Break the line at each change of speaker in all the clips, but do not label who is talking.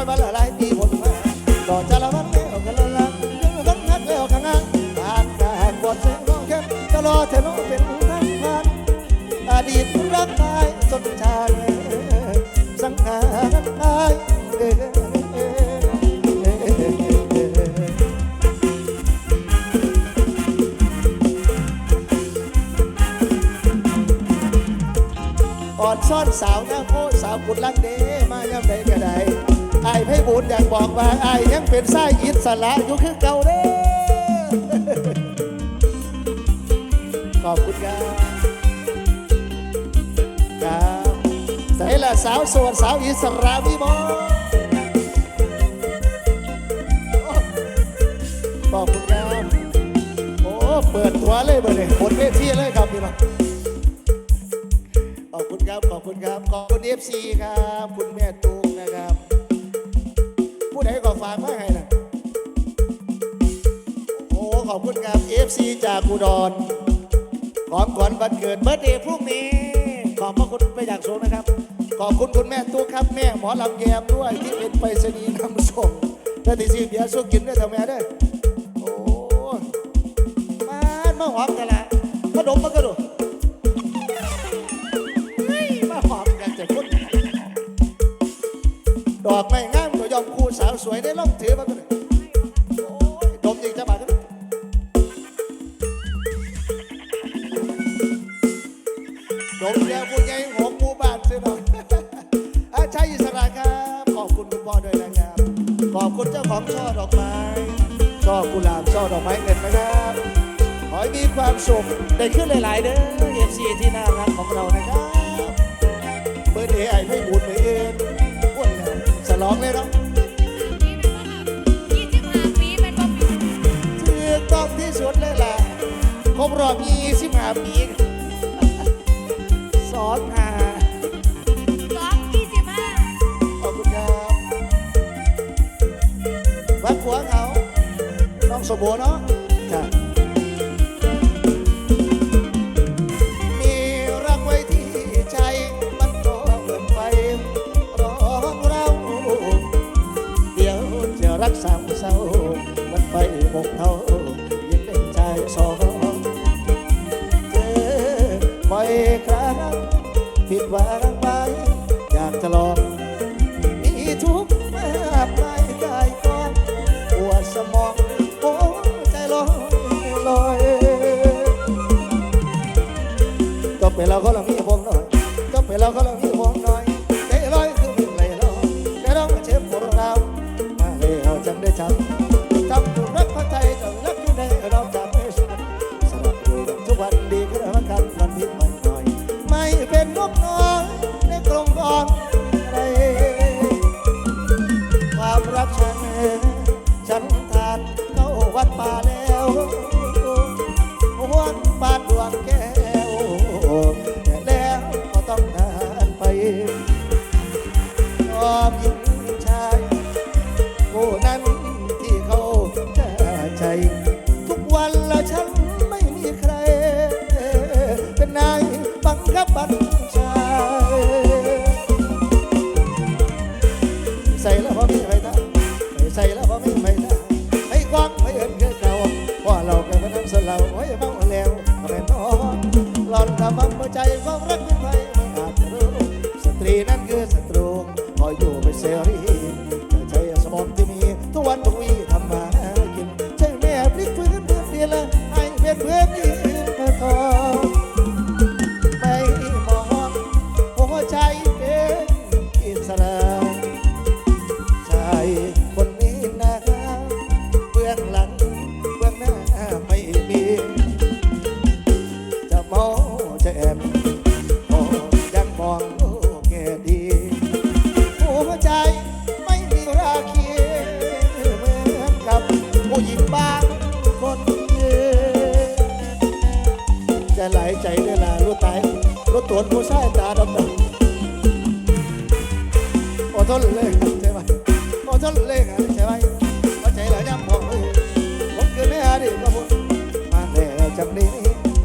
อยมาละลายตีบนมาต่อจะละวันแล้วกันละละยังกันงัดแล้วกันงัดผ่านการบทเสียงร้องแค่จะรอเธอน้องเป็นทางผ่านอดีตรักตายสนใจสังหารตายเอออนซ่อนสาวหน้าโคสาวกุดลักเดมาย่ำใดก็ได้ ไอ้ไพ่บุญอยากบอกว่าไอ้ยังเป็นไส้อิสระอยู่คือเก่าเด้อขอบคุณครับครับใส่ละสาวโสดสาวอิสระมีบอขอบคุณครับโอ้เปิดตัวเลยเบอร์เลยบนเวทีเลยครับพี่น้องขอบคุณครับ ขอบคุณครับ ขอบคุณเอฟซีครับ คุณแม่ตู ฝากมาให้นะโอ้ขอบคุณครับเอฟซีจากอุดรของขวัญวันเกิดเบิร์ดเดย์พรุ่งนี้ ขอบพระคุณไปอย่างสูงนะครับ ขอบคุณคุณแม่ตูครับแม่หมอลำแยมด้วยที่เป็นไปรษณีย์นำส่งและที่ซีเบียร์สู้กินด้วยทำแม่ด้วยโอ้มามาหอมกันละขนมมากระโดดมาหอมกันจะพุ่นดอกไม้ง สาวสวยได้ล่องถือมาก็เลยโดมยิงจะบาดกันดมแล้วผู้ใหญ่หกหมู่บ้านซื้อหน่อยอาชัยอิสระครับ ขอบคุณคุณพ่อด้วยนะครับ ขอบคุณเจ้าของช่อดอกไม้ ช่อกุหลาบ ช่อดอกไม้เงินนะครับขอให้มีความสุขได้ขึ้นหลาย ๆ เด้อเอฟซีที่น่ารักของเรานะครับเปิดเอไอไม่บูดไปเองอ้วนแล้วสลองเลยเนาะ ดเลยล่ะครบรอบ25ปีสอนหา
สองยี่สิบห้า
ขอบคุณครับวัดหัวเขาน้องสมบูรณ์เนาะ เป็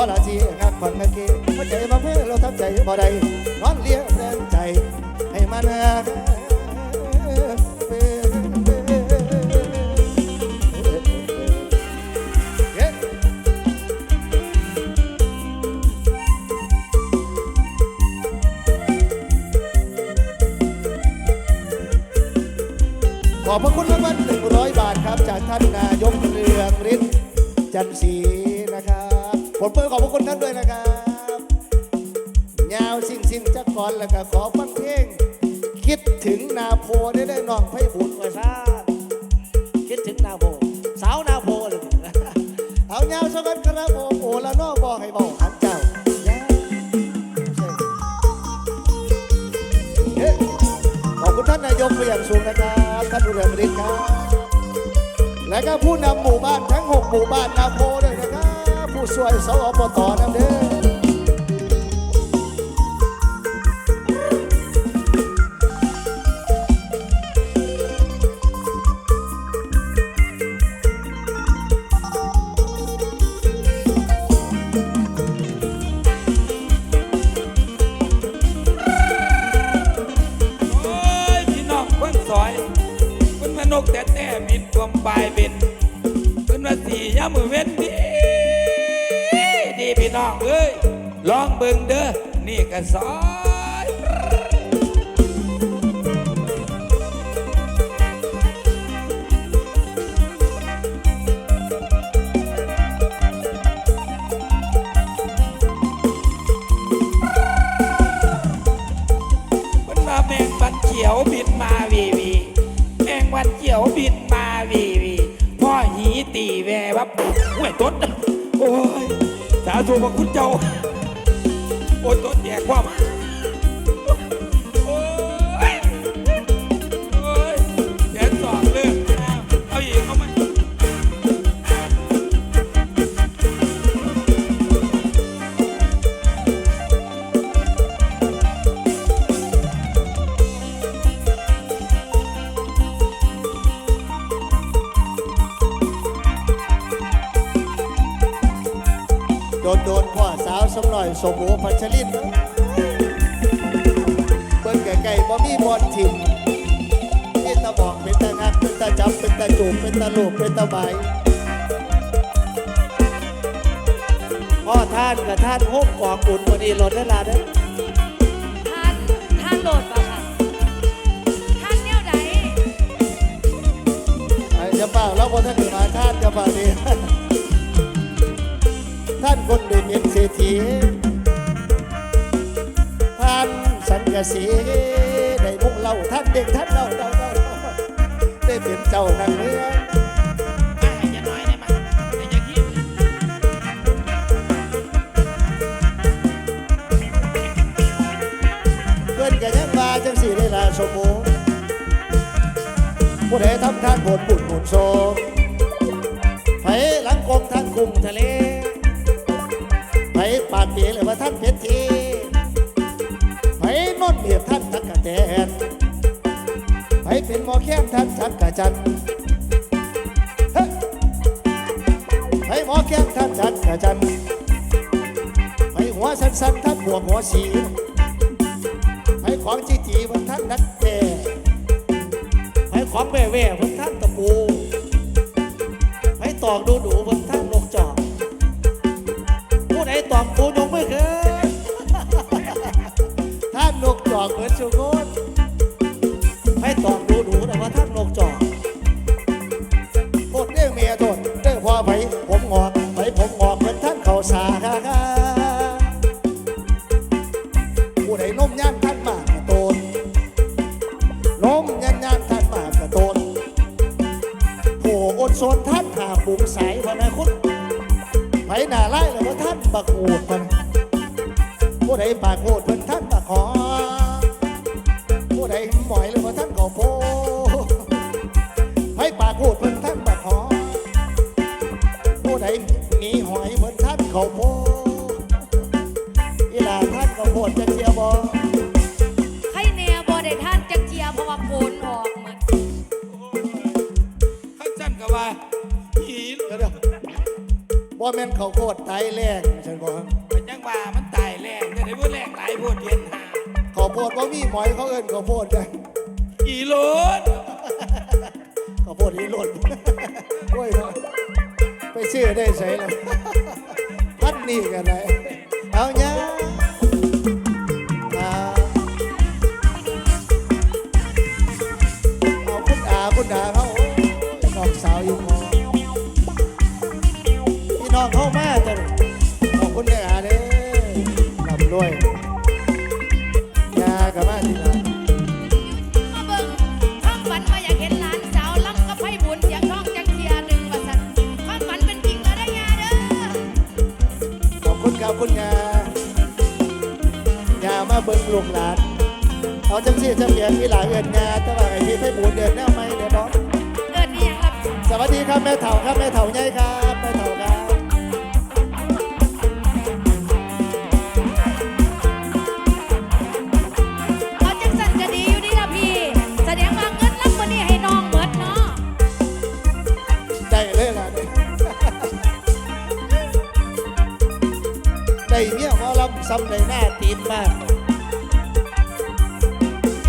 พราะจีงักผ่อนเมื่อกี้หัวใจมาเพื่อเราทับใจบ่ได้นอนเลี้ยงแรงใจ ให้มันขอบพระคุณรนึ่งร้อยบาทครับ จากท่านนายกเรืองฤทธิ์จันทร์ศรี ผลเพื่อขอบพระคุณท่านด้วยนะครับยาวสิ้นสิ้นจักก่อนแล้วก็ขอฟังเพลงคิดถึงนาโพได้ได้น้องไพ่บุญไว้ซะคิดถึงนาโพสาวนาโพเลยเอายาวสักกันครับผมโอ้ละนอบอกให้บอกหันเจ้าขอบคุณท่านนายกเป็นอย่างสูงนะครับท่านอุเรืองฤทธิ์ครับและก็ผู้นำหมู่บ้านทั้ง 6 หมู่บ้านนาโพด้วยนะ ผู้ช่วยสอปตนำเด้อ
โอ้ยพี่น้องเพิ่นซอยเพิ่นมานกแต่แต่บินความปลายเป็นเพิ่นมาสียามือเว้นดี พี่น้องเอ้ยลองเบิ่งเด้อนี่ก็ซอยมันมาแมงวันเขียวบินมาวีวีแมงวันเขียวบินมาวีวีพ่อหีตีแววับห่วยต้นโอ้ยาธุพระคุณเจ้าโอ้ยตัวแย่ความา
วสมหน่อยสมโอพัชรินเบิ่งไก่ๆบ่มีบอลถิ่มเป็นตาบอกเป็นตางักเป็นตาจับเป็นตาจูบเป็นตาลูบเป็นตาใบพ่อท่านกับท่านโฮมกองบุญวันนี้รถได้ลาได้อ
ท่านท่านโหลดป่ะค่ะท่านเนี่ยไหน
ไอ้จะเปล่าแล้วพอท่านถึงมาท่านจะเปล่าดี ท่านคนด่นเอ็นเศรษฐีท่านสังกะสีได้มุกเล่าท่านเด็กท่านเล่าเล่าเล่าได้เป็นเจ้านางเมือง
มาให้ยาน้อยได้มาให้ยขี้
นกันยังมาจังสีได้ลาสมโมผู้ใดทำท่านผลบุญหนุนโซ เป็นหมอแค้มท่านทักกะจันเฮ้ยไผหมอแค้มท่านทักกะจันไผหัวสั้นท่านบวกหัวสีให้ของจีจีบนท่านนักแก่ให้ของแว่แว่บนท่านตะปูให้ตอกดูดูบน ผู้อดโซนท่านหาบุงสายพนะคุณไผหน้าไล่แล้วว่าท่านบักโอดมันผู้ใดปากโอดเพิ่นท่านบักขอผู้ใดหมอยแล้วว่าท่านก็โพไผปากโอดเพิ่นท่านบักขอผู้ใดหนีหอยเพิ่นท่านเขาโพอีหลาท่านก็โพดจะเชียร์ บ่
แม่น
เขาโคตรไตแรงฉันบอก
มันยังว่ามันตายแรงจะได้บ่แรงหลายโพดเย็นหา
เขาโพดบ่มีหมอยเขาเอิ้นเขาโพดกัน
อีโลด
เขาโพดอีหล่นโอ้ยเนาะไปชื่อได้ใส่แล้วพันนี่กันไหนเอาเนี้ย น้องเข้ามาจ้ะขอบคุณแม่อาเด้อลำรวยยากับมาที่ร้าน
มาเบิ่งความฝันว่าอยากเห็นหลานสาวล้ำกับไพ่บุญเสียงร้องจักเทียหนึ่งว่าสันความฝันเป็นจริงแล้วได้ยาเด้อ
ขอบคุณครับคุณยายามาเบิ่งลูกหลานเอาจังซี่จังเกียนมีหลายเอินยาแต่ว่าไอ้ที่ให้บูนเดินแนวไม่เดี๋ยวบอก
เอิ้นอีหยังล่ะ
สวัสดีครับแม่เฒ่าครับแม่เฒ่าใหญ่ครับแม่เฒ่าครับ
เอา
ได้เมียหมอลำซ้ำในหน้าตีนมาก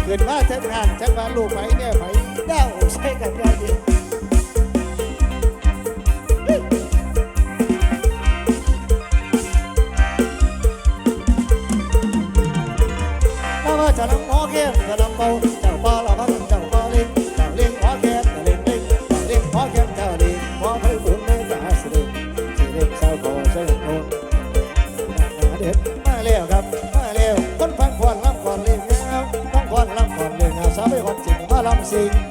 เกิดมาทั้งงานทั้งมาลูกไหมเนี่ยไหมเด้าใส่กันได้ดีถ้าว่าจะนำหมอเก็บจะนำเบาเจ้าบ่ละพันเจ้าบ่เล่ง แ